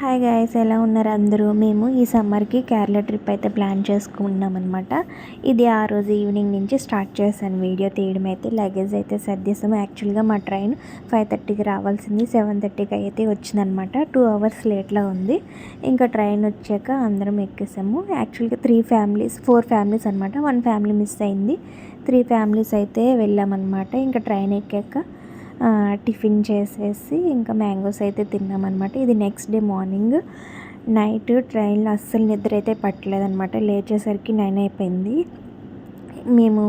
Hi guys ఎలా ఉన్నారు అందరూ? మేము ఈ సమ్మర్కి కేరళ ట్రిప్ అయితే ప్లాన్ చేసుకున్నాం అనమాట ఇది ఆ రోజు ఈవినింగ్ నుంచి స్టార్ట్ చేశాను వీడియో తీయడం అయితే. లగేజ్ అయితే సర్దేశాము. యాక్చువల్గా మా ట్రైన్ ఫైవ్ థర్టీకి రావాల్సింది సెవెన్ థర్టీకి అయితే వచ్చిందనమాట టూ అవర్స్ లేట్లో ఉంది. ఇంకా ట్రైన్ వచ్చాక అందరం ఎక్కేసాము. యాక్చువల్గా త్రీ ఫ్యామిలీస్ ఫోర్ ఫ్యామిలీస్ అనమాట వన్ ఫ్యామిలీ మిస్ అయింది. త్రీ ఫ్యామిలీస్ అయితే వెళ్ళామన్నమాట. ఇంకా ట్రైన్ ఎక్కాక టిఫిన్ చేసేసి ఇంకా మ్యాంగోస్ అయితే తిన్నామన్నమాట. ఇది నెక్స్ట్ డే మార్నింగ్. నైట్ ట్రైన్లో అస్సలు నిద్ర అయితే పట్టలేదనమాట లేచేసరికి నైన్ అయిపోయింది. మేము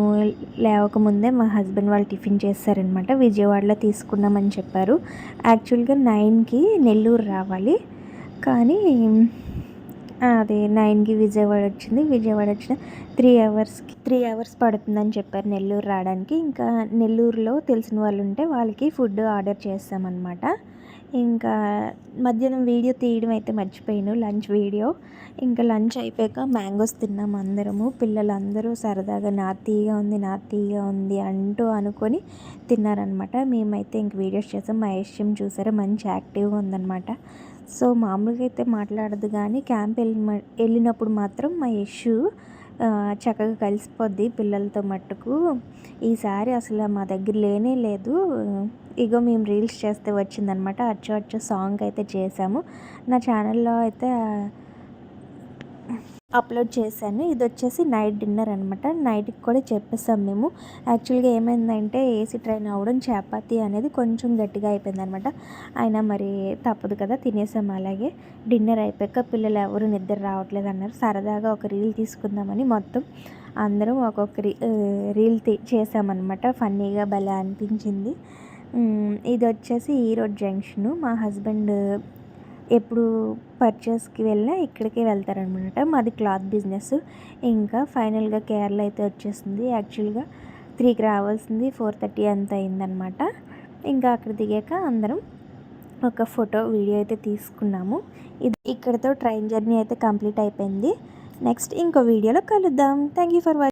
లేవకముందే మా హస్బెండ్ వాళ్ళు టిఫిన్ చేస్తారనమాట విజయవాడలో తీసుకున్నామని చెప్పారు. యాక్చువల్గా నైన్కి నెల్లూరు రావాలి. కానీ అది నైన్కి విజయవాడ వచ్చింది. విజయవాడ వచ్చిన త్రీ అవర్స్కి త్రీ అవర్స్ పడుతుందని చెప్పారు నెల్లూరు రావడానికి. ఇంకా నెల్లూరులో తెలిసిన వాళ్ళు ఉంటే వాళ్ళకి ఫుడ్ ఆర్డర్ చేస్తామన్నమాట. ఇంకా మధ్యాహ్నం వీడియో తీయడం అయితే మర్చిపోయాను లంచ్ వీడియో. ఇంకా లంచ్ అయిపోయాక మ్యాంగోస్ తిన్నాం అందరము. పిల్లలందరూ సరదాగా నాతీగా ఉంది నాతీగా ఉంది అంటూ అనుకొని తిన్నారనమాట మేమైతే ఇంక వీడియోస్ చేసాం. మా యశ్యం చూసారా మంచి యాక్టివ్గా ఉందన్నమాట. సో మామూలుగా అయితే మాట్లాడదు కానీ క్యాంప్ వెళ్ళిన వెళ్ళినప్పుడు మాత్రం మా యశు చక్కగా కలిసిపోద్ది పిల్లలతో మట్టుకు. ఈసారి అసలు మా దగ్గర లేనే లేదు. ఇగో మేము రీల్స్ చేస్తే వచ్చిందనమాట. అచ్చు అచ్చు సాంగ్ అయితే చేసాము. నా ఛానల్లో అయితే అప్లోడ్ చేశాను. ఇది వచ్చేసి నైట్ డిన్నర్ అనమాట నైట్కి కూడా చెప్పేసాం మేము. యాక్చువల్గా ఏమైందంటే ఏసీ ట్రైన్ అవ్వడం చపాతి అనేది కొంచెం గట్టిగా అయిపోయింది అనమాట అయినా మరి తప్పదు కదా తినేసాం అలాగే. డిన్నర్ అయిపోయాక పిల్లలు ఎవరు నిద్ర రావట్లేదు అన్నారు. సరదాగా ఒక రీల్ తీసుకుందామని మొత్తం అందరం ఒక్కొక్క రీల్ చేసామన్నమాట ఫన్నీగా భలే అనిపించింది. ఇది వచ్చేసి ఈరోడ్ జంక్షను. మా హస్బెండ్ ఎప్పుడు పర్చేస్కి వెళ్ళినా ఇక్కడికే వెళ్తారనమాట. మాది క్లాత్ బిజినెస్ ఇంకా ఫైనల్గా కేరళ అయితే వచ్చేసింది. యాక్చువల్గా త్రీకి రావాల్సింది ఫోర్ థర్టీ అంత అయిందనమాట. ఇంకా అక్కడ దిగాక అందరం ఒక ఫోటో వీడియో అయితే తీసుకున్నాము. ఇది ఇక్కడతో ట్రైన్ జర్నీ అయితే కంప్లీట్ అయిపోయింది. నెక్స్ట్ ఇంకో వీడియోలో కలుద్దాం. Thank you for watching